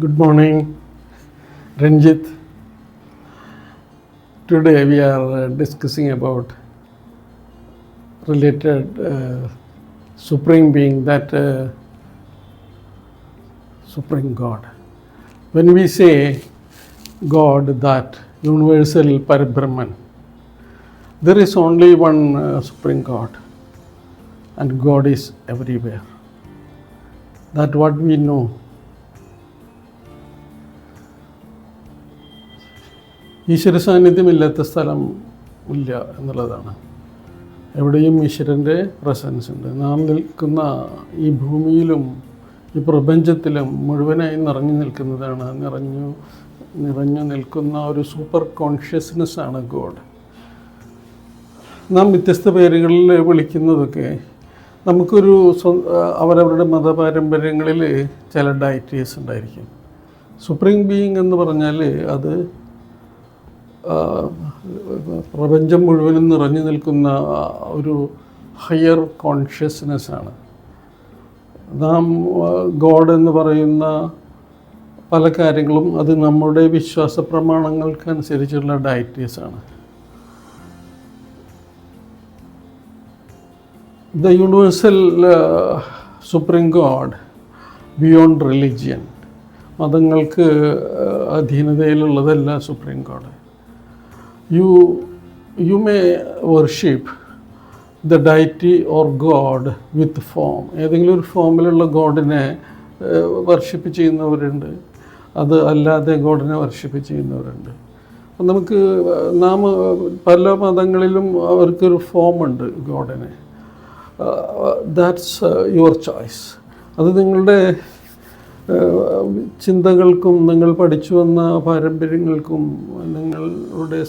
Good morning, Ranjit. Today we are uh, discussing about related uh, supreme being, that uh, supreme God. When we say God, that universal Parabrahman, there is only one uh, supreme God, and God is everywhere. That what we know. ഈശ്വര സാന്നിധ്യമില്ലാത്ത സ്ഥലം ഇല്ല എന്നുള്ളതാണ്. എവിടെയും ഈശ്വരന്റെ presence ഉണ്ട്. നാം നിൽക്കുന്ന ഈ ഭൂമിയിലും ഈ പ്രപഞ്ചത്തിലും മുഴുവനായി നിറഞ്ഞു നിൽക്കുന്നതാണ്. നിറഞ്ഞു നിറഞ്ഞു നിൽക്കുന്ന ഒരു സൂപ്പർ കോൺഷ്യസ്നെസ് ആണ് ഗോഡ് നാം വ്യത്യസ്ത പേരുകളിൽ വിളിക്കുന്നതൊക്കെ നമുക്കൊരു അവരവരുടെ മതപാരമ്പര്യങ്ങളിൽ ചില ഡയറ്റീസ് ഉണ്ടായിരിക്കും. സുപ്രീം ബീയിങ് എന്ന് പറഞ്ഞാൽ അത് പ്രപഞ്ചം മുഴുവനും നിറഞ്ഞു നിൽക്കുന്ന ഒരു ഹയർ കോൺഷ്യസ്നെസ്സാണ്. നാം ഗോഡ് എന്ന് പറയുന്ന പല കാര്യങ്ങളും അത് നമ്മുടെ വിശ്വാസ പ്രമാണങ്ങൾക്കനുസരിച്ചുള്ള ഡയറ്റീസ് ആണ് the universal supreme God beyond religion. മതങ്ങൾക്ക് അധീനതയിലുള്ളതല്ല supreme God. You you may worship the deity or God with form. ഏതെങ്കിലും ഒരു ഫോമിലുള്ള ഗോഡിനെ വർഷിപ്പ് ചെയ്യുന്നവരുണ്ട്. അത് അല്ലാതെ ഗോഡിനെ വർഷിപ്പ് ചെയ്യുന്നവരുണ്ട്. അപ്പം നമുക്ക് നാം പല മതങ്ങളിലും അവർക്കൊരു ഫോമുണ്ട് ഗോഡിനെ ദാറ്റ്സ് യുവർ ചോയ്സ് അത് നിങ്ങളുടെ ചിന്തകൾക്കും നിങ്ങൾ പഠിച്ചു വന്ന പാരമ്പര്യങ്ങൾക്കും നിങ്ങളുടെ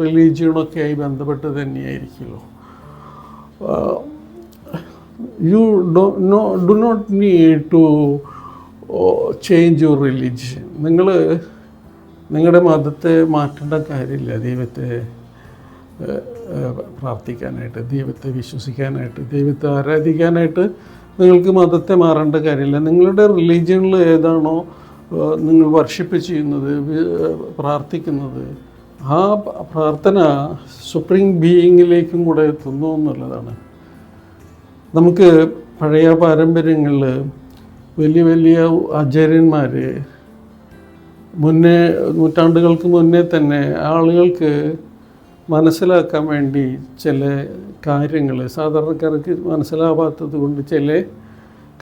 റിലീജിയനൊക്കെ ആയി ബന്ധപ്പെട്ട് തന്നെയായിരിക്കുമല്ലോ. You do no do not need to change your religion നിങ്ങൾ നിങ്ങളുടെ മതത്തെ മാറ്റേണ്ട കാര്യമില്ല. ദൈവത്തെ പ്രാർത്ഥിക്കാനായിട്ട് ദൈവത്തെ വിശ്വസിക്കാനായിട്ട് ദൈവത്തെ ആരാധിക്കാനായിട്ട് നിങ്ങൾക്ക് മതത്തെ മാറേണ്ട കാര്യമില്ല. നിങ്ങളുടെ റിലീജിയനിൽ ഏതാണോ നിങ്ങൾ വർഷിപ്പ് ചെയ്യുന്നത് പ്രാർത്ഥിക്കുന്നത് ആ പ്രാർത്ഥന സുപ്രീം ബീയിങ്ങിലേക്കും കൂടെ എത്തുന്നു എന്നുള്ളതാണ്. നമുക്ക് പഴയ പാരമ്പര്യങ്ങളിൽ വലിയ വലിയ ആചാര്യന്മാർ മുന്നേ നൂറ്റാണ്ടുകൾക്ക് മുന്നേ തന്നെ ആളുകൾക്ക് മനസ്സിലാക്കാൻ വേണ്ടി ചില കാര്യങ്ങൾ സാധാരണക്കാർക്ക് മനസ്സിലാവാത്തത് കൊണ്ട് ചില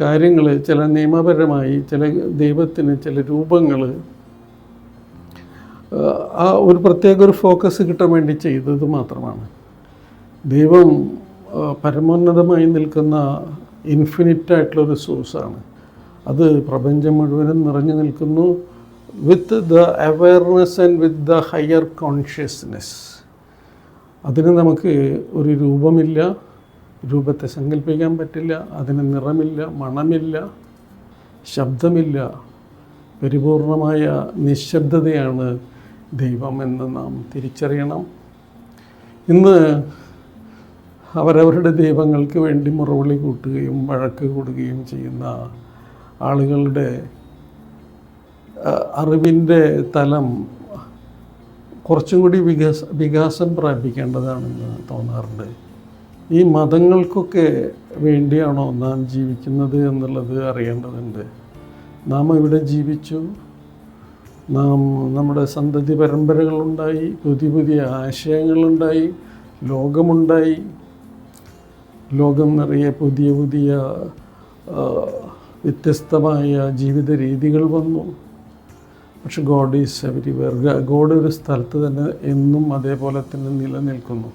കാര്യങ്ങൾ ചില നിയമപരമായി ചില ദൈവത്തിന് ചില രൂപങ്ങൾ ആ ഒരു പ്രത്യേക ഒരു ഫോക്കസ് കിട്ടാൻ വേണ്ടി ചെയ്തത് മാത്രമാണ്. ദൈവം പരമോന്നതമായി നിൽക്കുന്ന ഇൻഫിനിറ്റ് ആയിട്ടുള്ളൊരു സോഴ്സാണ് അത് പ്രപഞ്ചം മുഴുവനും നിറഞ്ഞു നിൽക്കുന്നു with the awareness and with the higher consciousness അതിന് നമുക്ക് ഒരു രൂപമില്ല രൂപത്തെ സങ്കല്പിക്കാൻ പറ്റില്ല അതിന് നിറമില്ല മണമില്ല ശബ്ദമില്ല പരിപൂർണമായ നിശബ്ദതയാണ് ദൈവം എന്ന് നാം തിരിച്ചറിയണം. ഇന്ന് അവരവരുടെ ദൈവങ്ങൾക്ക് വേണ്ടി മുറവിളി കൂട്ടുകയും വഴക്ക് കൂടുകയും ചെയ്യുന്ന ആളുകളുടെ അറിവിന്റെ തലം കുറച്ചും കൂടി വികാസ വികാസം പ്രാപിക്കേണ്ടതാണെന്ന് തോന്നാറുണ്ട്. ഈ മതങ്ങൾക്കൊക്കെ വേണ്ടിയാണോ നാം ജീവിക്കുന്നത് എന്നുള്ളത് അറിയേണ്ടതുണ്ട്. നാം ഇവിടെ ജീവിച്ചു? നാം നമ്മുടെ സന്തതി പരമ്പരകളുണ്ടായി പുതിയ പുതിയ ആശയങ്ങളുണ്ടായി ലോകമുണ്ടായി. ലോകം നിറയെ പുതിയ പുതിയ വ്യത്യസ്തമായ ജീവിത രീതികൾ വന്നു. പക്ഷെ ഗോഡ് ഈസ് എവരിവെയർ. ഗോഡ് ഒരു സ്ഥലത്ത് തന്നെ എന്നും അതേപോലെ തന്നെ നിലനിൽക്കുന്നു.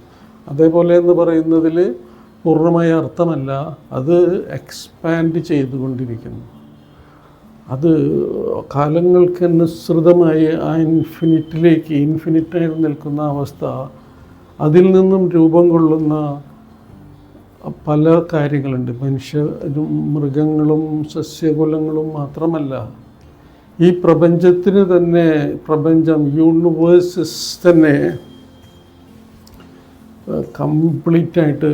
അതേപോലെ എന്ന് പറയുന്നതിൽ പൂർണമായ അർത്ഥമല്ല അത് എക്സ്പാൻഡ് ചെയ്തുകൊണ്ടിരിക്കുന്നു. അത് കാലങ്ങൾക്കനുസൃതമായി ആ ഇൻഫിനിറ്റിലേക്ക് ഇൻഫിനിറ്റായി നിൽക്കുന്ന അവസ്ഥ അതിൽ നിന്നും രൂപം കൊള്ളുന്ന പല കാര്യങ്ങളുണ്ട്. മനുഷ്യരും മൃഗങ്ങളും സസ്യകുലങ്ങളും മാത്രമല്ല ഈ പ്രപഞ്ചത്തിന് തന്നെ പ്രപഞ്ചം യൂണിവേഴ്സസ് തന്നെ കംപ്ലീറ്റ് ആയിട്ട്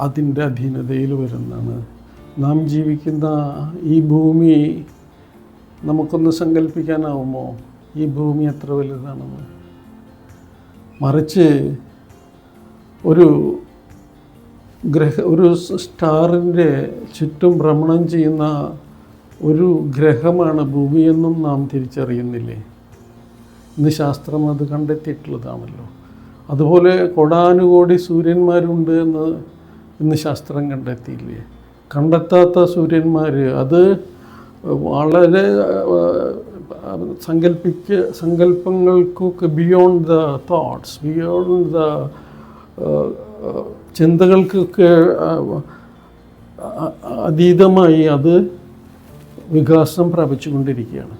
അതിന്റെ അധീനതയിൽ വരുന്നതാണ്. നാം ജീവിക്കുന്ന ഈ ഭൂമി നമുക്കൊന്ന് സങ്കല്പിക്കാനാവുമോ ഈ ഭൂമി എത്ര വലുതാണെന്ന്? മറിച്ച് ഒരു ഗ്രഹ ഒരു സ്റ്റാറിന്റെ ചുറ്റും ഭ്രമണം ചെയ്യുന്ന ഒരു ഗ്രഹമാണ് ഭൂമിയെന്നും നാം തിരിച്ചറിയുന്നില്ലേ? ഇന്ന് ശാസ്ത്രം അത് കണ്ടെത്തിയിട്ടുള്ളതാണല്ലോ. അതുപോലെ കൊടാനുകോടി സൂര്യന്മാരുണ്ട് എന്ന് ഇന്ന് ശാസ്ത്രം കണ്ടെത്തിയില്ലേ? കണ്ടെത്താത്ത സൂര്യന്മാർ അത് വളരെ സങ്കല്പിക്ക സങ്കല്പങ്ങൾക്കൊക്കെ beyond the thoughts beyond the ചിന്തകൾക്കൊക്കെ അതീതമായി അത് വികാസം പ്രാപിച്ചുകൊണ്ടിരിക്കുകയാണ്.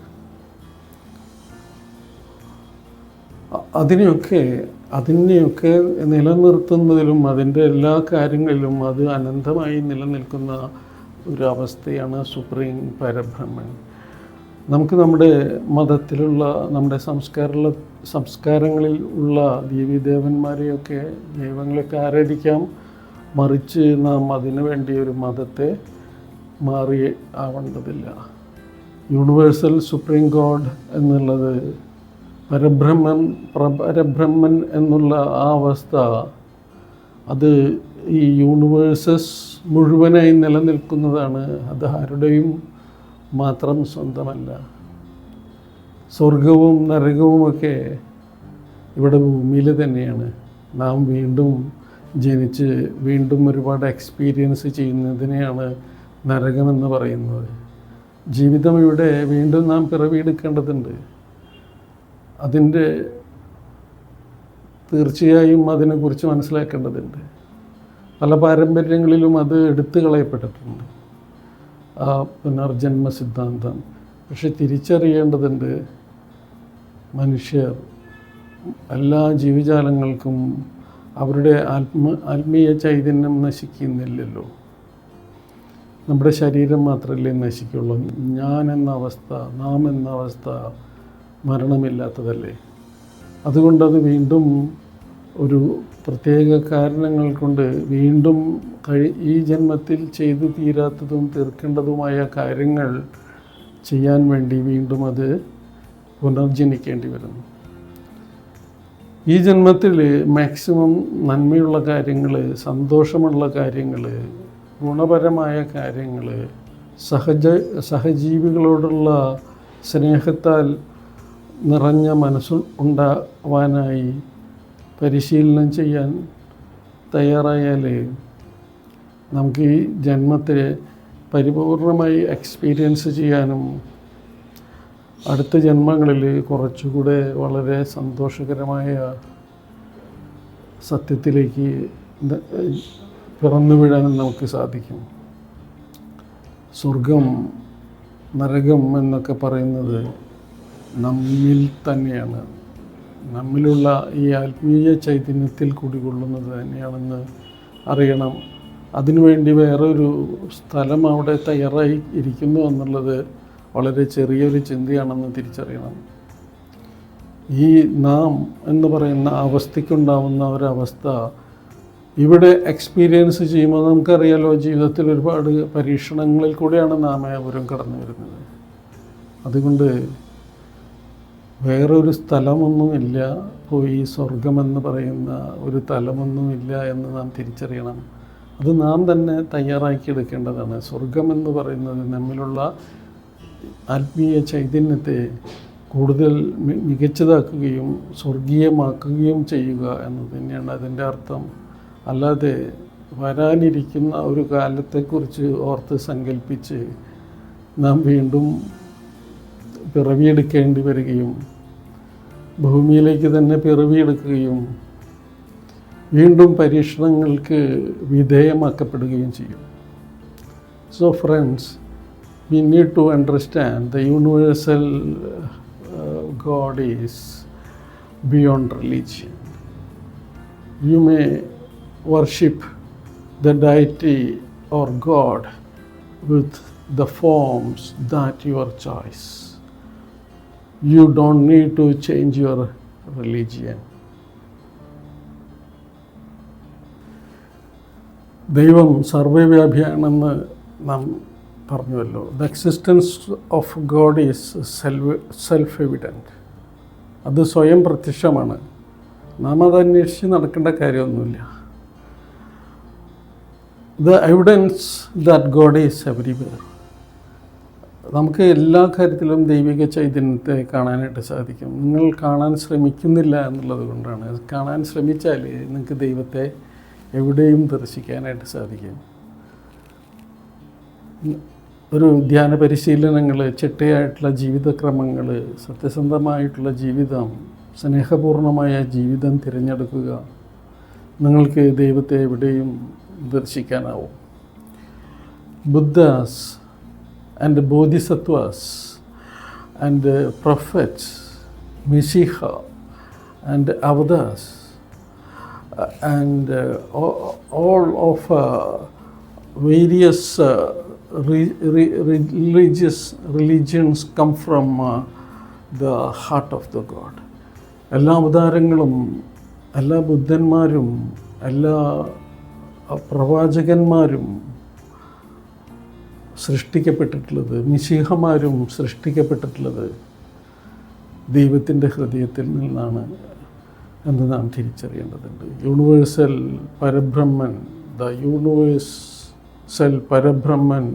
അതിനെയൊക്കെ അതിനെയൊക്കെ നിലനിർത്തുന്നതിലും അതിന്റെ എല്ലാ കാര്യങ്ങളിലും അത് അനന്തമായി നിലനിൽക്കുന്ന ഒരു അവസ്ഥയാണ് സുപ്രീം പരബ്രഹ്മൻ. നമുക്ക് നമ്മുടെ മതത്തിലുള്ള നമ്മുടെ സംസ്കാരമുള്ള സംസ്കാരങ്ങളിൽ ഉള്ള ദേവീദേവന്മാരെയൊക്കെ ദൈവങ്ങളെയൊക്കെ ആരാധിക്കാം. മറിച്ച് നാം അതിനു വേണ്ടി ഒരു മതത്തെ മാറി ആവേണ്ടതില്ല യൂണിവേഴ്സൽ സുപ്രീം ഗോഡ് എന്നുള്ളത് പരബ്രഹ്മൻ പ്ര- പരബ്രഹ്മൻ എന്നുള്ള ആ അവസ്ഥ അത് ഈ യൂണിവേഴ്സസ് മുഴുവനായി നിലനിൽക്കുന്നതാണ്. അത് ആരുടെയും മാത്രം സ്വന്തമല്ല. സ്വർഗവും നരകവുമൊക്കെ ഇവിടെ ഭൂമിയിൽ തന്നെയാണ്. നാം വീണ്ടും ജനിച്ച് വീണ്ടും ഒരുപാട് എക്സ്പീരിയൻസ് ചെയ്യുന്നതിനെയാണ് നരകമെന്ന് പറയുന്നത്. ജീവിതം ഇവിടെ വീണ്ടും നാം പിറവിയെടുക്കേണ്ടതുണ്ട്. അതിന്റെ തീർച്ചയായും അതിനെക്കുറിച്ച് മനസ്സിലാക്കേണ്ടതുണ്ട്. പല പാരമ്പര്യങ്ങളിലും അത് എടുത്തു കളയപ്പെട്ടിട്ടുണ്ട്. ആ പുനർജന്മ സിദ്ധാന്തം. പക്ഷെ തിരിച്ചറിയേണ്ടതുണ്ട് മനുഷ്യർ എല്ലാ ജീവജാലങ്ങൾക്കും അവരുടെ ആത്മ ആത്മീയ ചൈതന്യം നശിക്കുന്നില്ലല്ലോ. നമ്മുടെ ശരീരം മാത്രമല്ലേ നശിക്കുള്ളൂ. ഞാൻ എന്ന അവസ്ഥ നാം എന്ന അവസ്ഥ മരണമില്ലാത്തതല്ലേ? അതുകൊണ്ടത് വീണ്ടും ഒരു പ്രത്യേക കാരണങ്ങൾ കൊണ്ട് വീണ്ടും കഴി ഈ ജന്മത്തിൽ ചെയ്തു തീരാത്തതും തീർക്കേണ്ടതുമായ കാര്യങ്ങൾ ചെയ്യാൻ വേണ്ടി വീണ്ടും അത് പുനർജനിക്കേണ്ടി വരുന്നു. ഈ ജന്മത്തിൽ മാക്സിമം നന്മയുള്ള കാര്യങ്ങൾ സന്തോഷമുള്ള കാര്യങ്ങൾ ഗുണപരമായ കാര്യങ്ങൾ സഹജ സഹജീവികളോടുള്ള സ്നേഹത്താൽ നിറഞ്ഞ മനസ്സു ഉണ്ടാവാനായി പരിശീലനം ചെയ്യാൻ തയ്യാറായാൽ നമുക്ക് ഈ ജന്മത്തെ പരിപൂർണമായി എക്സ്പീരിയൻസ് ചെയ്യാനും അടുത്ത ജന്മങ്ങളിൽ കുറച്ചുകൂടെ വളരെ സന്തോഷകരമായ സത്യത്തിലേക്ക് പിറന്നു വീഴാനും നമുക്ക് സാധിക്കും. സ്വർഗം നരകം എന്നൊക്കെ പറയുന്നത് നമ്മിൽ തന്നെയാണ്. നമ്മിലുള്ള ഈ ആത്മീയ ചൈതന്യത്തിൽ കുടികൊള്ളുന്നത് തന്നെയാണെന്ന് അറിയണം. അതിനുവേണ്ടി വേറൊരു സ്ഥലം അവിടെ തയ്യാറായി ഇരിക്കുന്നു എന്നുള്ളത് വളരെ ചെറിയൊരു ചിന്തയാണെന്ന് തിരിച്ചറിയണം. ഈ നാം എന്ന് പറയുന്ന അവസ്ഥയ്ക്കുണ്ടാവുന്ന ഒരവസ്ഥ ഇവിടെ എക്സ്പീരിയൻസ് ചെയ്യുമ്പോൾ നമുക്കറിയാലോ ജീവിതത്തിൽ ഒരുപാട് പരീക്ഷണങ്ങളിൽ കൂടെയാണ് നാം ഏവരും കടന്നു വരുന്നത്. അതുകൊണ്ട് വേറൊരു സ്ഥലമൊന്നുമില്ല പോയി സ്വർഗമെന്ന് പറയുന്ന ഒരു തലമൊന്നുമില്ല എന്ന് നാം തിരിച്ചറിയണം. അത് നാം തന്നെ തയ്യാറാക്കിയെടുക്കേണ്ടതാണ് സ്വർഗമെന്ന് പറയുന്നത് നമ്മിലുള്ള ആത്മീയ ചൈതന്യത്തെ കൂടുതൽ മികച്ചതാക്കുകയും സ്വർഗീയമാക്കുകയും ചെയ്യുക എന്ന് തന്നെയാണ് അതിന്റെ അർത്ഥം. അല്ലാതെ വരാനിരിക്കുന്ന ഒരു കാലത്തെക്കുറിച്ച് ഓർത്ത് സങ്കല്പിച്ച് നാം വീണ്ടും പിറവിയെടുക്കേണ്ടി വരികയും ഭൂമിയിലേക്ക് തന്നെ പിറവിയെടുക്കുകയും വീണ്ടും പരീക്ഷണങ്ങൾക്ക് വിധേയമാക്കപ്പെടുകയും ചെയ്യും so friends we need to understand the universal God is beyond religion. You may worship the deity or God with the forms that your choice. You don't need to change your religion. ദൈവം സർവവ്യാപിയാണെന്ന് നാം പറഞ്ഞുവല്ലോ the existence of God is self self evident അത് സ്വയം പ്രത്യക്ഷമാണ് നാം അത് അന്വേഷിച്ച് നടക്കേണ്ട കാര്യമൊന്നുമില്ല the evidence that God is everywhere നമുക്ക് എല്ലാ കാര്യത്തിലും ദൈവിക ചൈതന്യത്തെ കാണാനായിട്ട് സാധിക്കും. നിങ്ങൾ കാണാൻ ശ്രമിക്കുന്നില്ല എന്നുള്ളത് കൊണ്ടാണ്. കാണാൻ ശ്രമിച്ചാൽ നിങ്ങൾക്ക് ദൈവത്തെ എവിടെയും ദർശിക്കാനായിട്ട് സാധിക്കും. ഒരു ധ്യാന പരിശീലനങ്ങൾ ചിട്ടയായിട്ടുള്ള ജീവിതക്രമങ്ങൾ സത്യസന്ധമായിട്ടുള്ള ജീവിതം സ്നേഹപൂർണമായ ജീവിതം തിരഞ്ഞെടുക്കുക. നിങ്ങൾക്ക് ദൈവത്തെ എവിടെയും ദർശിക്കാനാവും Buddhas and Bodhisattvas and prophets messiah and uh, uh, various uh, re- re- religious religions come from uh, the heart of the God. എല്ലാ അവതാരങ്ങളും എല്ലാ ബുദ്ധന്മാരും എല്ലാ പ്രവാചകന്മാരും സൃഷ്ടിക്കപ്പെട്ടിട്ടുള്ളത് മിശിഹമാരും സൃഷ്ടിക്കപ്പെട്ടിട്ടുള്ളത് ദൈവത്തിന്റെ ഹൃദയത്തിൽ നിന്നാണ് എന്ന് നാം തിരിച്ചറിയേണ്ടതുണ്ട്. Universal Parabrahman the universal Parabrahman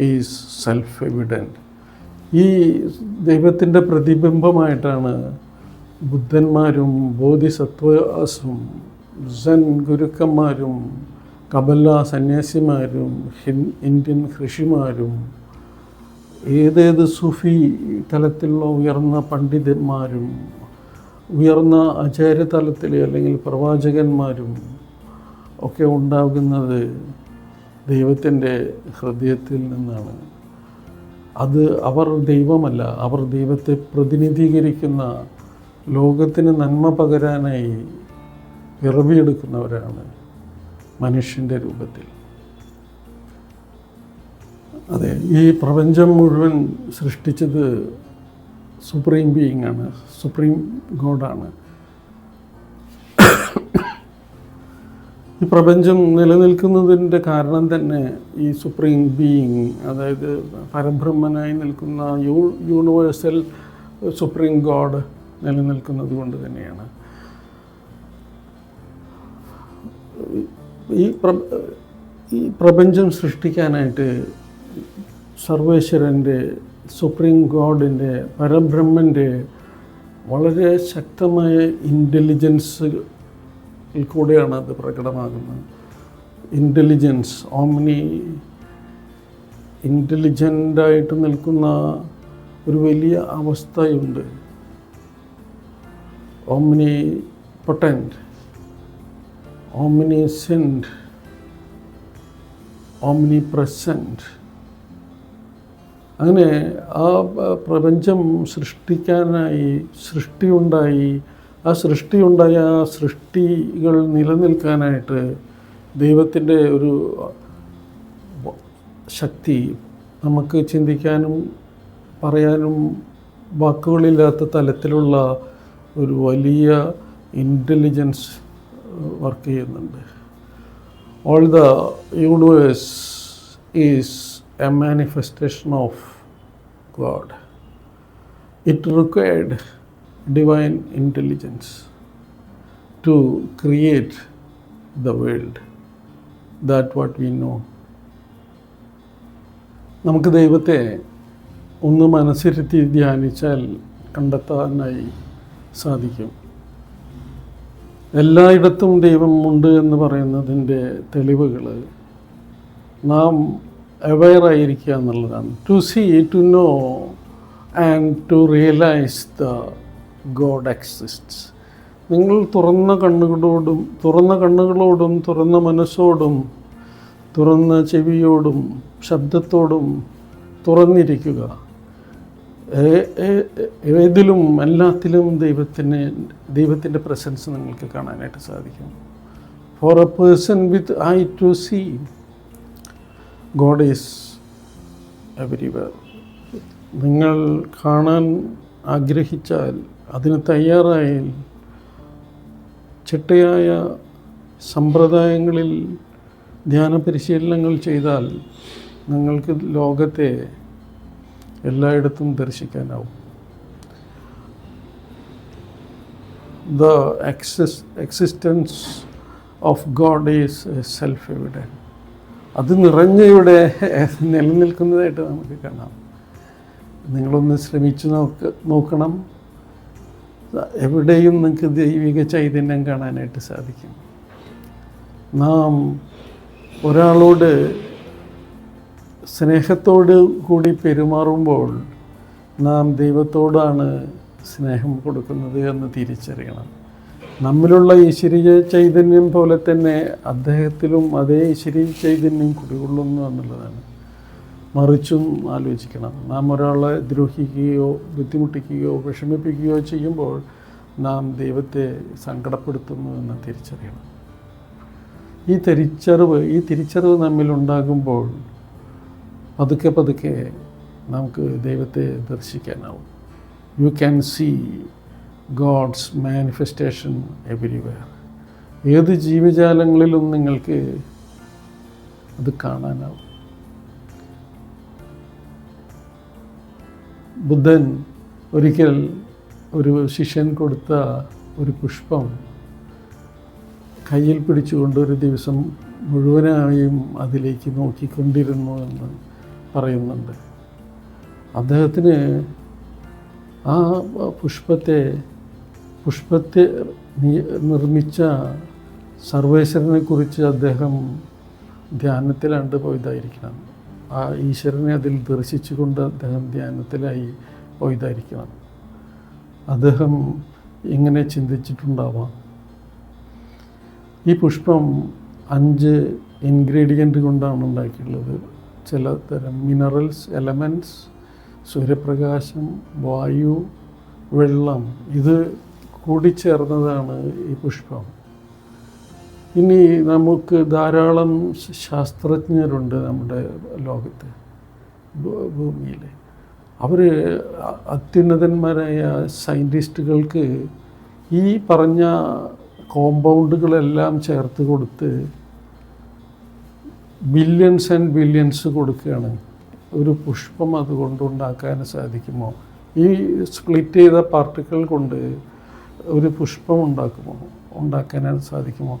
is self evident ഈ ദൈവത്തിന്റെ പ്രതിബിംബമായിട്ടാണ് ബുദ്ധന്മാരും ബോധിസത്വാസും സെൻ ഗുരുക്കന്മാരും കബല സന്യാസിമാരും ഇന്ത്യൻ ഋഷിമാരും ഏതേത് സുഫി തലത്തിലുള്ള ഉയർന്ന പണ്ഡിതന്മാരും ഉയർന്ന ആചാര്യതലത്തിൽ അല്ലെങ്കിൽ പ്രവാചകന്മാരും ഒക്കെ ഉണ്ടാകുന്നത് ദൈവത്തിന്റെ ഹൃദയത്തിൽ നിന്നാണ്. അത് അവർ ദൈവമല്ല അവർ ദൈവത്തെ പ്രതിനിധീകരിക്കുന്ന ലോകത്തിന് നന്മ പകരാനായി പിറവിയെടുക്കുന്നവരാണ് മനുഷ്യന്റെ രൂപത്തിൽ. അതെ ഈ പ്രപഞ്ചം മുഴുവൻ സൃഷ്ടിച്ചത് സുപ്രീം ബീയിങ് ആണ് സുപ്രീം ഗോഡാണ്. ഈ പ്രപഞ്ചം നിലനിൽക്കുന്നതിന്റെ കാരണം തന്നെ ഈ സുപ്രീം ബീയിങ് അതായത് പരബ്രഹ്മനായി നിൽക്കുന്ന യൂ യൂണിവേഴ്സൽ സുപ്രീം ഗോഡ് നിലനിൽക്കുന്നത് കൊണ്ട് തന്നെയാണ്. ഈ ഈ പ്രപഞ്ചം സൃഷ്ടിക്കാനായിട്ട് സർവേശ്വരന്റെ സുപ്രീം ഗോഡിന്റെ പരബ്രഹ്മന്റെ വളരെ ശക്തമായ ഇന്റലിജൻസ് കൂടെയാണ് അത് പ്രകടമാകുന്നത്. ഇന്റലിജൻസ് ഓമിനി ഇന്റലിജന്റായിട്ട് നിൽക്കുന്ന ഒരു വലിയ അവസ്ഥയുണ്ട്. ഓമിനി പൊട്ടന്റ് ഓമിനി പ്രസന്റ് അങ്ങനെ ആ പ്രപഞ്ചം സൃഷ്ടിക്കാനായി സൃഷ്ടിയുണ്ടായി ആ സൃഷ്ടിയുണ്ടായ ആ സൃഷ്ടികൾ നിലനിൽക്കാനായിട്ട് ദൈവത്തിന്റെ ഒരു ശക്തി നമുക്ക് ചിന്തിക്കാനും പറയാനും വാക്കുകളില്ലാത്ത തലത്തിലുള്ള ഒരു വലിയ ഇന്റലിജൻസ് വർക്ക് ചെയ്യുന്നുണ്ട്. All the universe is a manifestation of God it required divine intelligence to create the world that what we know നമുക്ക് ദൈവത്തെ ഒന്ന് മനസ്സിരുത്തി ധ്യാനിച്ചാൽ കണ്ടെത്താനായി സാധിക്കും. എല്ലായിടത്തും ദൈവം ഉണ്ട് എന്ന് പറയുന്നതിന്റെ തെളിവുകൾ നാം അവെയറായിരിക്കുക എന്നുള്ളതാണ്. To see to know and to realise the God exists നിങ്ങൾ തുറന്ന കണ്ണുകളോടും തുറന്ന കണ്ണുകളോടും തുറന്ന മനസ്സോടും തുറന്ന ചെവിയോടും ശബ്ദത്തോടും തുറന്നിരിക്കുക. ഏതിലും എല്ലാത്തിലും ദൈവത്തിന് ദൈവത്തിന്റെ പ്രസൻസ് നിങ്ങൾക്ക് കാണാനായിട്ട് സാധിക്കും. For a person with eye to see God is everywhere നിങ്ങൾ കാണാൻ ആഗ്രഹിച്ചാൽ അതിന് തയ്യാറായി ചിട്ടയായ സമ്പ്രദായങ്ങളിൽ ധ്യാന പരിശീലനങ്ങൾ ചെയ്താൽ നിങ്ങൾക്ക് ലോകത്തെ എല്ലായിടത്തും ദർശിക്കാനാവും. The എക്സിസ് existence of God is self evident അത് നിറഞ്ഞ ഇവിടെ നിലനിൽക്കുന്നതായിട്ട് നമുക്ക് കാണാം. നിങ്ങളൊന്ന് ശ്രമിച്ചു നോക്ക് നോക്കണം. എവിടെയും നിങ്ങൾക്ക് ദൈവിക ചൈതന്യം കാണാനായിട്ട് സാധിക്കും. നാം ഒരാളോട് സ്നേഹത്തോട് കൂടി പെരുമാറുമ്പോൾ നാം ദൈവത്തോടാണ് സ്നേഹം കൊടുക്കുന്നത് എന്ന് തിരിച്ചറിയണം. നമ്മിലുള്ള ഈശ്വരീയ ചൈതന്യം പോലെ തന്നെ അദ്ദേഹത്തിലും അതേ ഈശ്വരീയ ചൈതന്യം കുടികൊള്ളുന്നു എന്നുള്ളതാണ്. മറിച്ചും ആലോചിക്കണം. നാം ഒരാളെ ദ്രോഹിക്കുകയോ ബുദ്ധിമുട്ടിക്കുകയോ വിഷമിപ്പിക്കുകയോ ചെയ്യുമ്പോൾ നാം ദൈവത്തെ സങ്കടപ്പെടുത്തുന്നു എന്ന് തിരിച്ചറിയണം. ഈ തിരിച്ചറിവ് ഈ തിരിച്ചറിവ് നമ്മിലുണ്ടാകുമ്പോൾ പതുക്കെ പതുക്കെ നമുക്ക് ദൈവത്തെ ദർശിക്കാനാവും. You can see God's manifestation everywhere ഏത് ജീവജാലങ്ങളിലും നിങ്ങൾക്ക് അത് കാണാനാവും. ബുദ്ധൻ ഒരിക്കൽ ഒരു ശിഷ്യൻ കൊടുത്ത ഒരു പുഷ്പം കയ്യിൽ പിടിച്ചുകൊണ്ട് ഒരു ദിവസം മുഴുവനായും അതിലേക്ക് നോക്കിക്കൊണ്ടിരുന്നു എന്ന് പറയുന്നുണ്ട്. അദ്ദേഹത്തിന് ആ പുഷ്പത്തെ പുഷ്പത്തെ നിർമ്മിച്ച സർവേശ്വരനെ കുറിച്ച് അദ്ദേഹം ധ്യാനത്തിലാണ്ട് പോയതായിരിക്കണം. ആ ഈശ്വരനെ അതിൽ ദർശിച്ചുകൊണ്ട് അദ്ദേഹം ധ്യാനത്തിലായി പോയതായിരിക്കണം. അദ്ദേഹം ഇങ്ങനെ ചിന്തിച്ചിട്ടുണ്ടാവാം. ഈ പുഷ്പം അഞ്ച് ഇൻഗ്രീഡിയന്റ് കൊണ്ടാണ് ഉണ്ടാക്കിയിട്ടുള്ളത്. ചില തരം മിനറൽസ് എലമെന്റ്സ് സൂര്യപ്രകാശം വായു വെള്ളം. ഇത് കൂടിച്ചേർന്നതാണ് ഈ പുഷ്പം. ഇനി നമുക്ക് ധാരാളം ശാസ്ത്രജ്ഞരുണ്ട് നമ്മുടെ ലോകത്ത് ഭൂമിയിൽ അവർ അത്യുന്നതന്മാരായ സയന്റിസ്റ്റുകൾക്ക് ഈ പറഞ്ഞ കോമ്പൗണ്ടുകളെല്ലാം ചേർത്ത് കൊടുത്ത് ബില്യൺസ് ആൻഡ് ബില്യൺസ് കൊടുക്കുകയാണ്. ഒരു പുഷ്പം അതുകൊണ്ടുണ്ടാക്കാൻ സാധിക്കുമോ? ഈ സ്പ്ലിറ്റ് ചെയ്ത പാർട്ടിക്കിൾ കൊണ്ട് ഒരു പുഷ്പം ഉണ്ടാക്കുമോ? ഉണ്ടാക്കാനായിട്ട് സാധിക്കുമോ?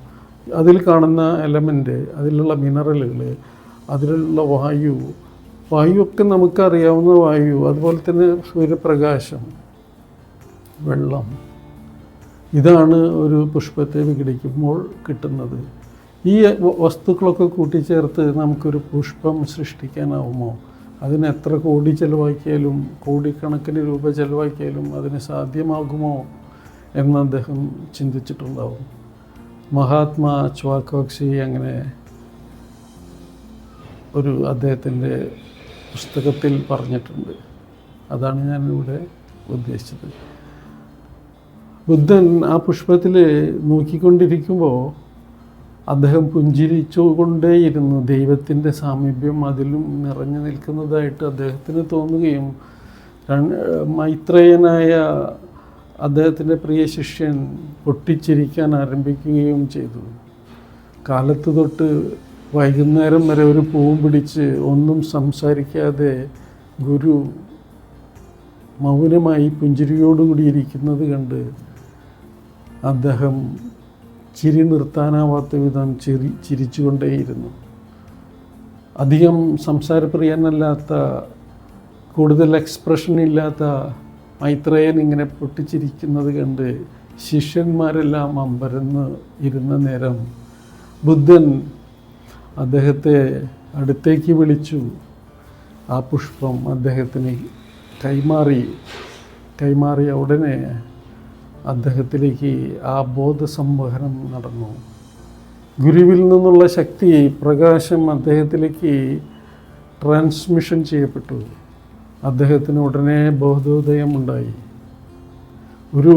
അതിൽ കാണുന്ന എലമെന്റ് അതിലുള്ള മിനറലുകൾ അതിലുള്ള വായു വായുവൊക്കെ നമുക്കറിയാവുന്ന വായു അതുപോലെ തന്നെ സൂര്യപ്രകാശം വെള്ളം. ഇതാണ് ഒരു പുഷ്പത്തെ വിഘടിക്കുമ്പോൾ കിട്ടുന്നത്. ഈ വസ്തുക്കളൊക്കെ കൂട്ടിച്ചേർത്ത് നമുക്കൊരു പുഷ്പം സൃഷ്ടിക്കാനാവുമോ? അതിന് എത്ര കോടി ചെലവാക്കിയാലും കോടിക്കണക്കിന് രൂപ ചെലവാക്കിയാലും അതിന് സാധ്യമാകുമോ എന്ന് അദ്ദേഹം ചിന്തിച്ചിട്ടുണ്ടാവും. മഹാത്മാ ച്വാക്കോക്സി അങ്ങനെ ഒരു അദ്ദേഹത്തിന്റെ പുസ്തകത്തിൽ പറഞ്ഞിട്ടുണ്ട്. അതാണ് ഞാനിവിടെ ഉദ്ദേശിച്ചത്. ബുദ്ധൻ ആ പുഷ്പത്തിൽ നോക്കിക്കൊണ്ടിരിക്കുമ്പോൾ അദ്ദേഹം പുഞ്ചിരിച്ചുകൊണ്ടേയിരുന്നു. ദൈവത്തിന്റെ സാമീപ്യം അതിലും നിറഞ്ഞു നിൽക്കുന്നതായിട്ട് അദ്ദേഹത്തിന് തോന്നുകയും മൈത്രേയനായ അദ്ദേഹത്തിന്റെ പ്രിയ ശിഷ്യൻ പൊട്ടിച്ചിരിക്കാൻ ആരംഭിക്കുകയും ചെയ്തു. കാലത്ത് തൊട്ട് വൈകുന്നേരം വരെ ഒരു പൂവും പിടിച്ച് ഒന്നും സംസാരിക്കാതെ ഗുരു മൗനമായി പുഞ്ചിരിയോടുകൂടി ഇരിക്കുന്നത് കണ്ട് അദ്ദേഹം ചിരി നിർത്താനാവാത്ത വിധം ചിരി ചിരിച്ചുകൊണ്ടേയിരുന്നു. അധികം സംസാരപ്രിയനല്ലാത്ത കൂടുതൽ എക്സ്പ്രഷൻ ഇല്ലാത്ത മൈത്രേയൻ ഇങ്ങനെ പൊട്ടിച്ചിരിക്കുന്നത് കണ്ട് ശിഷ്യന്മാരെല്ലാം അമ്പരന്ന് ഇരുന്ന നേരം ബുദ്ധൻ അദ്ദേഹത്തെ അടുത്തേക്ക് വിളിച്ചു. ആ പുഷ്പം അദ്ദേഹത്തിന് കൈമാറി കൈമാറിയ ഉടനെ അദ്ദേഹത്തിലേക്ക് ആ ബോധസംവഹനം നടന്നു. ഗുരുവിൽ നിന്നുള്ള ശക്തി പ്രകാശം അദ്ദേഹത്തിലേക്ക് ട്രാൻസ്മിഷൻ ചെയ്യപ്പെട്ടു. അദ്ദേഹത്തിന് ഉടനെ ബോധോദയമുണ്ടായി ഒരു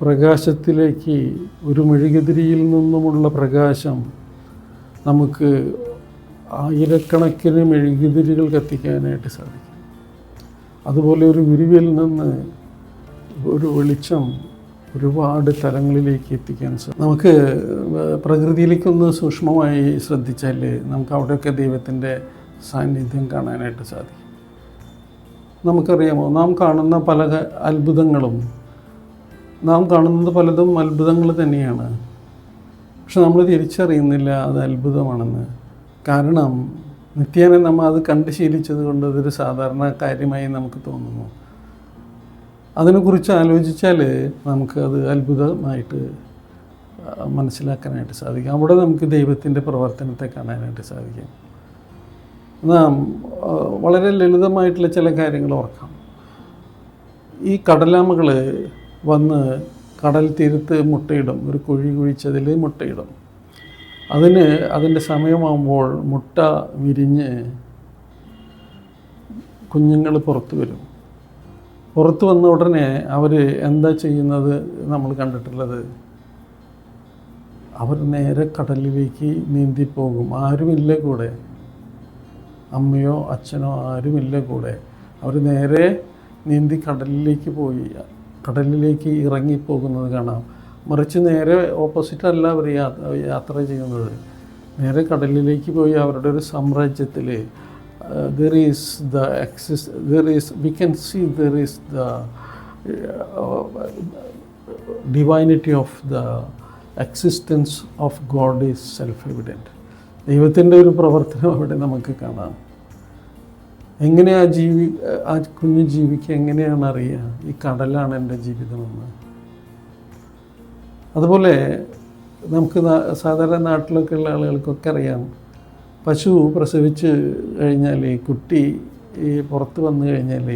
പ്രകാശത്തിലേക്ക് ഒരു മെഴുകുതിരിയിൽ നിന്നുമുള്ള പ്രകാശം നമുക്ക് ആയിരക്കണക്കിന് മെഴുകുതിരികൾ കത്തിക്കാനായിട്ട് സാധിക്കും. അതുപോലെ ഒരു ഗുരുവിൽ നിന്ന് ഒരു വെളിച്ചം ഒരുപാട് തലങ്ങളിലേക്ക് എത്തിക്കാൻ സാധിക്കും നമുക്ക് പ്രകൃതിയിലേക്കൊന്ന് സൂക്ഷ്മമായി ശ്രദ്ധിച്ചാൽ നമുക്ക് അവിടെയൊക്കെ ദൈവത്തിന്റെ സാന്നിധ്യം കാണാനായിട്ട് സാധിക്കും. നമുക്കറിയാമോ നാം കാണുന്ന പല അത്ഭുതങ്ങളും നാം കാണുന്നത് പലതും അത്ഭുതങ്ങൾ തന്നെയാണ്. പക്ഷെ നമ്മൾ തിരിച്ചറിയുന്നില്ല അത് അത്ഭുതമാണെന്ന്. കാരണം നിത്യേന നമ്മൾ അത് കണ്ട് ശീലിച്ചത് കൊണ്ട് അതൊരു സാധാരണ കാര്യമായി നമുക്ക് തോന്നുന്നു. അതിനെക്കുറിച്ച് ആലോചിച്ചാൽ നമുക്ക് അത് അത്ഭുതമായിട്ട് മനസ്സിലാക്കാനായിട്ട് സാധിക്കും. അവിടെ നമുക്ക് ദൈവത്തിന്റെ പ്രവർത്തനത്തെ കാണാനായിട്ട് സാധിക്കും. നാം വളരെ ലളിതമായിട്ടുള്ള ചില കാര്യങ്ങൾ ഓർക്കാം. ഈ കടലാമകൾ വന്ന് കടൽ തീരത്ത് മുട്ടയിടും. ഒരു കുഴി കുഴിച്ചതിൽ മുട്ടയിടും. അതിന് അതിന്റെ സമയമാകുമ്പോൾ മുട്ട വിരിഞ്ഞ് കുഞ്ഞുങ്ങൾ പുറത്തു വരും. പുറത്തു വന്ന ഉടനെ അവർ എന്താ ചെയ്യുന്നത് നമ്മൾ കണ്ടിട്ടുള്ളത്? അവർ നേരെ കടലിലേക്ക് നീന്തിപ്പോകും. ആരുമില്ല കൂടെ. അമ്മയോ അച്ഛനോ ആരുമില്ല കൂടെ. അവർ നേരെ നീന്തി കടലിലേക്ക് പോയി. കടലിലേക്ക് ഇറങ്ങിപ്പോകുന്നത് കാണാം. മറിച്ച് നേരെ ഓപ്പോസിറ്റ് അല്ല അവർ യാത്ര ചെയ്യുന്നത്. നേരെ കടലിലേക്ക് പോയി അവരുടെ ഒരു സാമ്രാജ്യത്തിൽ there the exist there is we can see there is the uh, divinity of the existence of God is self-evident. ദൈവത്തിന്റെ ഒരു പ്രവർത്തനം അവിടെ നമുക്ക് കാണാം. എങ്ങനെയാ ജീവി ആ കുഞ്ഞ് ജീവിക്കുക? എങ്ങനെയാണ് അറിയുക? ഈ കടലാണ് എന്റെ ജീവിതമെന്ന് അതുപോലെ നമുക്ക് സാധാരണ നാട്ടിലൊക്കെ ഉള്ള ആളുകൾക്കൊക്കെ അറിയാം. പശു പ്രസവിച്ച് കഴിഞ്ഞാൽ കുട്ടി ഈ പുറത്ത് വന്നു കഴിഞ്ഞാൽ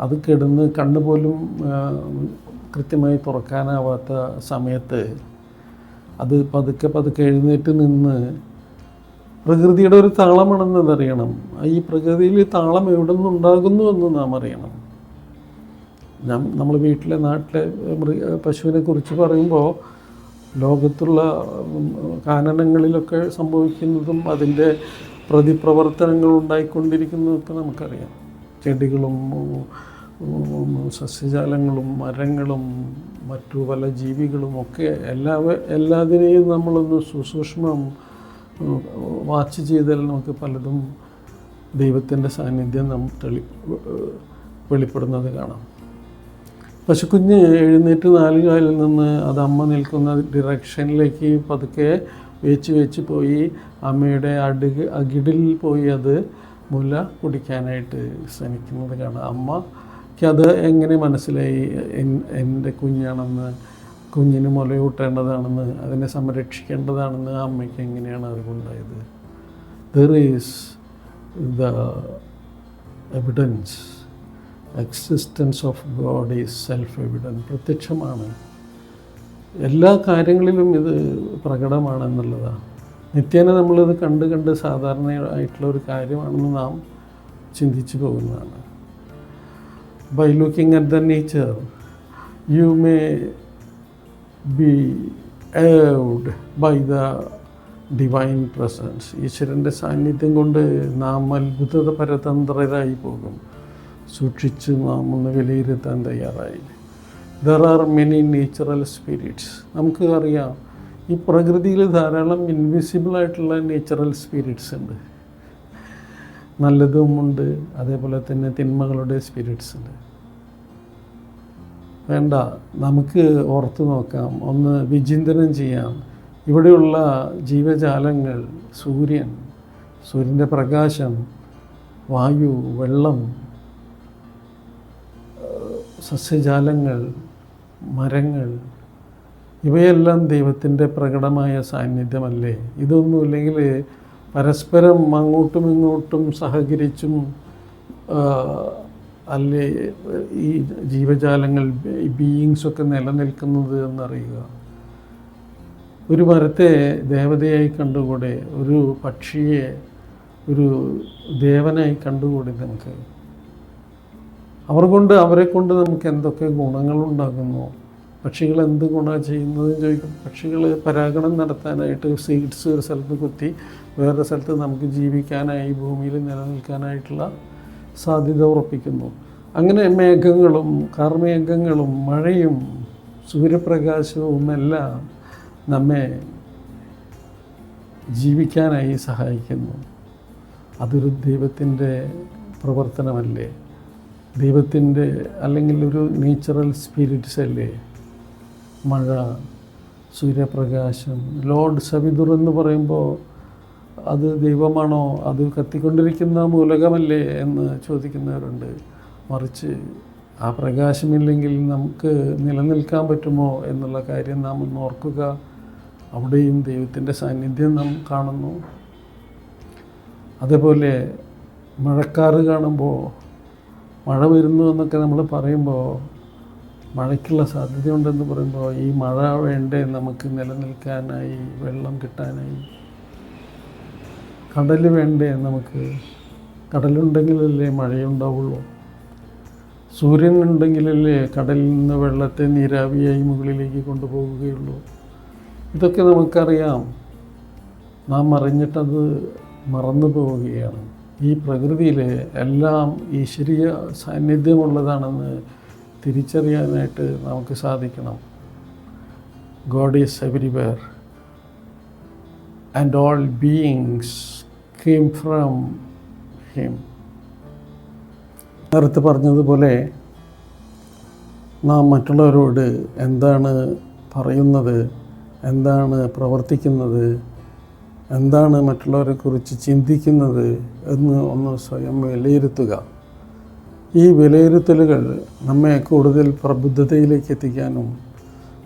അത് കിടന്ന് കണ്ണ് പോലും കൃത്യമായി തുറക്കാനാവാത്ത സമയത്ത് അത് പതുക്കെ പതുക്കെ എഴുന്നേറ്റ് നിന്ന് പ്രകൃതിയുടെ ഒരു താളമാണെന്നത് അറിയണം ഈ പ്രകൃതിയിൽ താളം എവിടെ നിന്നുണ്ടാകുന്നു എന്ന് നാം അറിയണം. നമ്മൾ വീട്ടിലെ നാട്ടിലെ മൃഗ പശുവിനെ കുറിച്ച് പറയുമ്പോൾ ലോകത്തുള്ള കാനനങ്ങളിലൊക്കെ സംഭവിക്കുന്നതും അതിന്റെ പ്രതിപ്രവർത്തനങ്ങൾ ഉണ്ടായിക്കൊണ്ടിരിക്കുന്നതൊക്കെ നമുക്കറിയാം. ചെടികളും സസ്യജാലങ്ങളും മരങ്ങളും മറ്റു പല ജീവികളും ഒക്കെ എല്ലാ എല്ലാതിനെയും നമ്മളൊന്ന് സുസൂക്ഷ്മം വാച്ച് ചെയ്താൽ നമുക്ക് പലതും ദൈവത്തിന്റെ സാന്നിധ്യം നാം തെളി വെളിപ്പെടുന്നത് കാണാം. പശുക്കുഞ്ഞ് എഴുന്നേറ്റ് നാല് കാലിൽ നിന്ന് അത് അമ്മ നിൽക്കുന്ന ഡിറക്ഷനിലേക്ക് പതുക്കെ വെച്ച് വെച്ച് പോയി. അമ്മയുടെ അടുക് അകിടിൽ പോയി അത് മുല കുടിക്കാനായിട്ട് ശ്രമിക്കുന്നത് കാണാം അമ്മയ്ക്ക് അത് എങ്ങനെ മനസ്സിലായി? എന്റെ കുഞ്ഞാണെന്ന് കുഞ്ഞിന് മുലയൂട്ടേണ്ടതാണെന്ന് അതിനെ സംരക്ഷിക്കേണ്ടതാണെന്ന് അമ്മയ്ക്ക് എങ്ങനെയാണ് അറിവുണ്ടായത്? There is the evidence existence of God is self evident പ്രത്യക്ഷമാണ്. എല്ലാ കാര്യങ്ങളിലും ഇത് പ്രകടമാണെന്നുള്ളതാണ്. നിത്യേന നമ്മളിത് കണ്ട് കണ്ട് സാധാരണയായിട്ടുള്ള ഒരു കാര്യമാണെന്ന് നാം ചിന്തിച്ചു പോകുന്നതാണ്. By looking at the nature you may be awed by the divine presence ഈശ്വരന്റെ സാന്നിധ്യം കൊണ്ട് നാം അത്ഭുത പരതന്ത്രരായി പോകും. സൂക്ഷിച്ച് നാം ഒന്ന് വിലയിരുത്താൻ തയ്യാറായി there are many natural spirits നമുക്ക് അറിയാം ഈ പ്രകൃതിയിൽ ധാരാളം ഇൻവിസിബിൾ ആയിട്ടുള്ള നേച്ചുറൽ സ്പിരിറ്റ്സ് ഉണ്ട്. നല്ലതുമുണ്ട് അതേപോലെ തന്നെ തിന്മകളുടെ സ്പിരിറ്റ്സ് ഉണ്ട്. വേണ്ട നമുക്ക് ഓർത്തു നോക്കാം ഒന്ന് വിചിന്തനം ചെയ്യാം. ഇവിടെയുള്ള ജീവജാലങ്ങൾ സൂര്യൻ സൂര്യന്റെ പ്രകാശം വായു വെള്ളം സസ്യജാലങ്ങൾ മരങ്ങൾ ഇവയെല്ലാം ദൈവത്തിന്റെ പ്രകടമായ സാന്നിധ്യമല്ലേ? ഇതൊന്നുമില്ലെങ്കിൽ പരസ്പരം അങ്ങോട്ടും ഇങ്ങോട്ടും സഹകരിച്ചും അല്ലേ ഈ ജീവജാലങ്ങൾ ബീയിങ്സൊക്കെ നിലനിൽക്കുന്നത് എന്നറിയുക. ഒരു മരത്തെ ദേവതയായി കണ്ടുകൂടെ? ഒരു പക്ഷിയെ ഒരു ദേവനായി കണ്ടുകൂടെ നമുക്ക് അവർ കൊണ്ട് അവരെ കൊണ്ട് നമുക്ക് എന്തൊക്കെ ഗുണങ്ങളുണ്ടാകുന്നു? പക്ഷികൾ എന്ത് ഗുണമാണ് ചെയ്യുന്നത് ചോദിക്കും. പക്ഷികൾ പരാഗണം നടത്താനായിട്ട് സീഡ്സ് ഒരു സ്ഥലത്ത് കുത്തി വേറെ സ്ഥലത്ത് നമുക്ക് ജീവിക്കാനായി ഭൂമിയിൽ നിലനിൽക്കാനായിട്ടുള്ള സാധ്യത ഉറപ്പിക്കുന്നു. അങ്ങനെ മേഘങ്ങളും കാർമേഘങ്ങളും മഴയും സൂര്യപ്രകാശവും എല്ലാം നമ്മെ ജീവിക്കാനായി സഹായിക്കുന്നു. അതൊരു ദൈവത്തിന്റെ പ്രവർത്തനമല്ലേ? ദൈവത്തിന്റെ അല്ലെങ്കിൽ ഒരു നേച്ചുറൽ സ്പിരിറ്റ്സ് അല്ലേ മഴ സൂര്യപ്രകാശം ലോഡ് സവിതുർ എന്ന് പറയുമ്പോൾ അത് ദൈവമാണോ? അത് കത്തിക്കൊണ്ടിരിക്കുന്ന മൂലകമല്ലേ എന്ന് ചോദിക്കുന്നവരുണ്ട്. മറിച്ച് ആ പ്രകാശമില്ലെങ്കിൽ നമുക്ക് നിലനിൽക്കാൻ പറ്റുമോ എന്നുള്ള കാര്യം നാം ഒന്ന് ഓർക്കുക. അവിടെയും ദൈവത്തിന്റെ സാന്നിധ്യം നാം കാണുന്നു. അതേപോലെ മഴക്കാറ് കാണുമ്പോൾ മഴ വരുന്നു എന്നൊക്കെ നമ്മൾ പറയുമ്പോൾ മഴയ്ക്കുള്ള സാധ്യതയുണ്ടെന്ന് പറയുമ്പോൾ ഈ മഴ വേണ്ടേ നമുക്ക് നിലനിൽക്കാനായി വെള്ളം കിട്ടാനായി? കടൽ വേണ്ടേ നമുക്ക്? കടലുണ്ടെങ്കിലല്ലേ മഴയുണ്ടാവുള്ളൂ. സൂര്യൻ ഉണ്ടെങ്കിലല്ലേ കടലിൽ നിന്ന് വെള്ളത്തെ നീരാവിയായി മുകളിലേക്ക് കൊണ്ടുപോവുകയുള്ളൂ. ഇതൊക്കെ നമുക്കറിയാം. നാം അറിഞ്ഞിട്ടത് മറന്നു പോവുകയാണ് ഈ പ്രകൃതിയിൽ എല്ലാം ഈശ്വരീയ സാന്നിധ്യമുള്ളതാണെന്ന് തിരിച്ചറിയാനായിട്ട് നമുക്ക് സാധിക്കണം. God is everywhere and all beings came from him നേരത്തെ പറഞ്ഞതുപോലെ നാം മറ്റുള്ളവരോട് എന്താണ് പറയുന്നത് എന്താണ് പ്രവർത്തിക്കുന്നത് എന്താണ് മറ്റുള്ളവരെ കുറിച്ച് ചിന്തിക്കുന്നത് എന്ന് ഒന്ന് സ്വയം വിലയിരുത്തുക. ഈ വിലയിരുത്തലുകൾ നമ്മെ കൂടുതൽ പ്രബുദ്ധതയിലേക്ക് എത്തിക്കാനും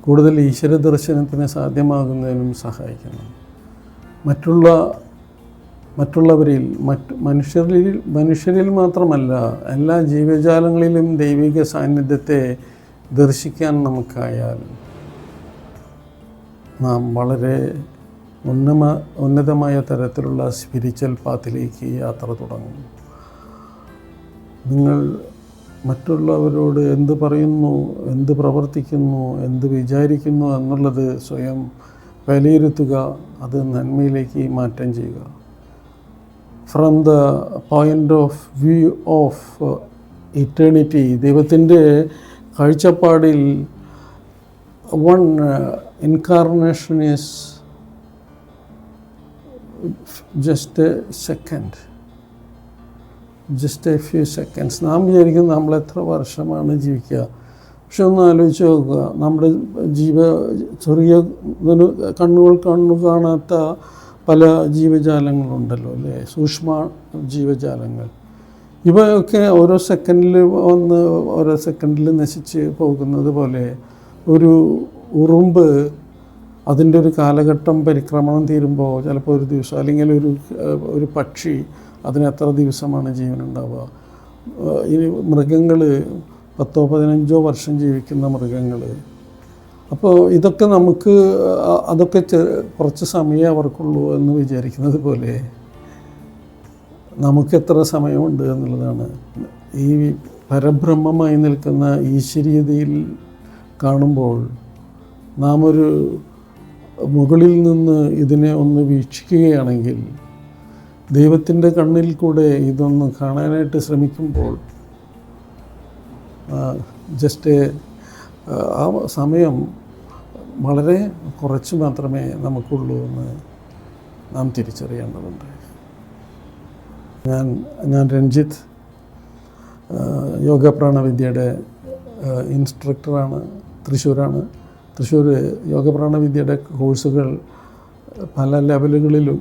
കൂടുതൽ ഈശ്വര ദർശനത്തിന് സാധ്യമാകുന്നതിനും സഹായിക്കുന്നു. മറ്റുള്ള മറ്റുള്ളവരിൽ മറ്റ് മനുഷ്യരിൽ മനുഷ്യരിൽ മാത്രമല്ല എല്ലാ ജീവജാലങ്ങളിലും ദൈവിക സാന്നിധ്യത്തെ ദർശിക്കാൻ നമുക്കായാൽ നാം വളരെ ഉന്നമ ഉന്നതമായ തരത്തിലുള്ള സ്പിരിച്വൽ പാത്തിലേക്ക് യാത്ര തുടങ്ങും നിങ്ങൾ മറ്റുള്ളവരോട് എന്ത് പറയുന്നു എന്ത് പ്രവർത്തിക്കുന്നു എന്ത് വിചാരിക്കുന്നു എന്നുള്ളത് സ്വയം വിലയിരുത്തുക അത് നന്മയിലേക്ക് മാറ്റം ചെയ്യുക. From the point of view of eternity ദൈവത്തിന്റെ കാഴ്ചപ്പാടിൽ one incarnation is just second just a few seconds നാം വിചാരിക്കും നമ്മൾ എത്ര വർഷമാണ് ജീവിക്കുക. പക്ഷെ ഒന്ന് ആലോചിച്ച് നോക്കുക. നമ്മുടെ ജീവ ചെറിയ കണ്ണുകൾ കണ്ണു കാണാത്ത പല ജീവജാലങ്ങളുണ്ടല്ലോ അല്ലേ? സൂക്ഷ്മ ജീവജാലങ്ങൾ. ഇവയൊക്കെ ഓരോ സെക്കൻഡിൽ വന്ന് ഓരോ സെക്കൻഡിൽ നശിച്ച് പോകുന്നത് പോലെ ഒരു ഉറുമ്പ് അതിന്റെ ഒരു കാലഘട്ടം പരിക്രമണം തീരുമ്പോൾ ചിലപ്പോൾ ഒരു ദിവസം അല്ലെങ്കിൽ ഒരു ഒരു പക്ഷി അതിന് എത്ര ദിവസമാണ് ജീവനുണ്ടാവുക? ഇനി മൃഗങ്ങൾ പത്തോ പതിനഞ്ചോ വർഷം ജീവിക്കുന്ന മൃഗങ്ങൾ. അപ്പോൾ ഇതൊക്കെ നമുക്ക് അതൊക്കെ കുറച്ച് സമയമേ അവർക്കുള്ളൂ എന്ന് വിചാരിക്കുന്നത് പോലെ നമുക്ക് എത്ര സമയമുണ്ട് എന്നുള്ളതാണ്. ഈ പരബ്രഹ്മമായി നിൽക്കുന്ന ഈശ്വരീയതയിൽ കാണുമ്പോൾ നാം ഒരു മുകളിൽ നിന്ന് ഇതിനെ ഒന്ന് വീക്ഷിക്കുകയാണെങ്കിൽ ദൈവത്തിന്റെ കണ്ണിൽ കൂടെ ഇതൊന്ന് കാണാനായിട്ട് ശ്രമിക്കുമ്പോൾ ജസ്റ്റ് ആ സമയം വളരെ കുറച്ച് മാത്രമേ നമുക്കുള്ളൂ എന്ന് നാം തിരിച്ചറിയേണ്ടതുണ്ട്. ഞാൻ ഞാൻ രഞ്ജിത്ത് യോഗ പ്രാണവിദ്യയുടെ ഇൻസ്ട്രക്ടറാണ് തൃശ്ശൂരാണ്. തൃശ്ശൂർ യോഗ പ്രാണവിദ്യയുടെ കോഴ്സുകൾ പല ലെവലുകളിലും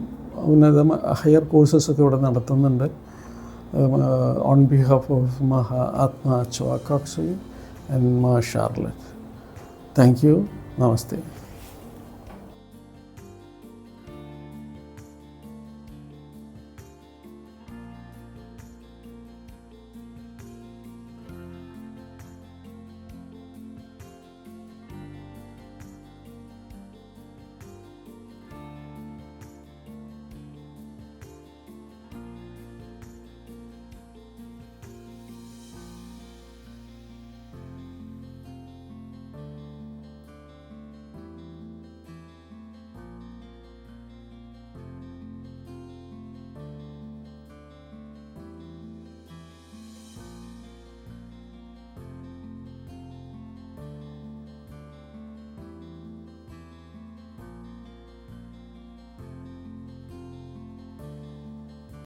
ഉന്നത ഹയർ കോഴ്സസൊക്കെ ഇവിടെ നടത്തുന്നുണ്ട്. On behalf of Maha Atma ചോക്കാക്സി and Ma Charlotte thank you namaste.